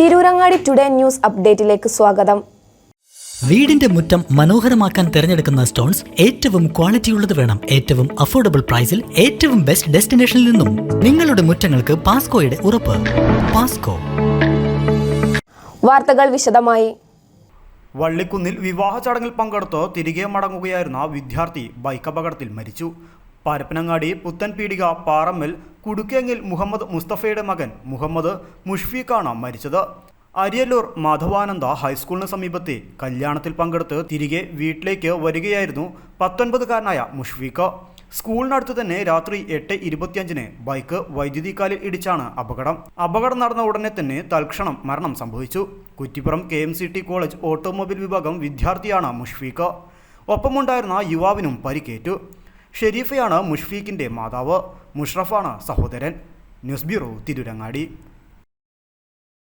Tirurangadi today news അപ്ഡേറ്റിലേക്ക് സ്വാഗതം. വീടിന്റെ മുറ്റം മനോഹരമാക്കാൻ തിരഞ്ഞെടുക്കുന്ന സ്റ്റോൺസ് ഏറ്റവും ക്വാളിറ്റി ക്വാളിറ്റിയുള്ളത് വേണം. ഏറ്റവും അഫോർഡബിൾ പ്രൈസിൽ ഏറ്റവും ബെസ്റ്റ് ഡെസ്റ്റിനേഷനിൽ നിന്നും. നിങ്ങളുടെ മുറ്റങ്ങൾക്ക് പാസ്കോയുടെ ഉറപ്പ്. പാസ്കോ വാർത്തകൾ വിശദമായി. വള്ളിക്കുന്നിൽ വിവാഹ ചടങ്ങിൽ പങ്കെടുത്ത് തിരികെ മടങ്ങുകയായിരുന്ന വിദ്യാർത്ഥി ബൈക്ക് അപകടത്തിൽ മരിച്ചു. പരപ്പനങ്ങാടി പുത്തൻപീടിക പാറമ്മൽ കുടുക്കേങ്ങിൽ മുഹമ്മദ് മുസ്തഫയുടെ മകൻ മുഹമ്മദ് മുഷ്ഫീഖാണ് മരിച്ചത്. അരിയല്ലൂർ മാധവാനന്ദ ഹൈസ്കൂളിന് സമീപത്തെ കല്യാണത്തിൽ പങ്കെടുത്ത് തിരികെ വീട്ടിലേക്ക് വരികയായിരുന്നു പത്തൊൻപതുകാരനായ മുഷ്ഫീഖ്. സ്കൂളിനടുത്ത് തന്നെ രാത്രി എട്ട് ഇരുപത്തിയഞ്ചിന് ബൈക്ക് വൈദ്യുതി കാലിൽ ഇടിച്ചാണ് അപകടം. അപകടം നടന്ന ഉടനെ തന്നെ തൽക്ഷണം മരണം സംഭവിച്ചു. Kuttippuram K M C T college automobile വിഭാഗം വിദ്യാർത്ഥിയാണ് മുഷ്ഫീഖ്. ഒപ്പമുണ്ടായിരുന്ന യുവാവിനും പരിക്കേറ്റു. ഷെരീഫയാണ് മുഷ്ഫീഖിന്റെ മാതാവ്. മുഷ്റഫാണ് സഹോദരൻ. News bureau Tirurangadi.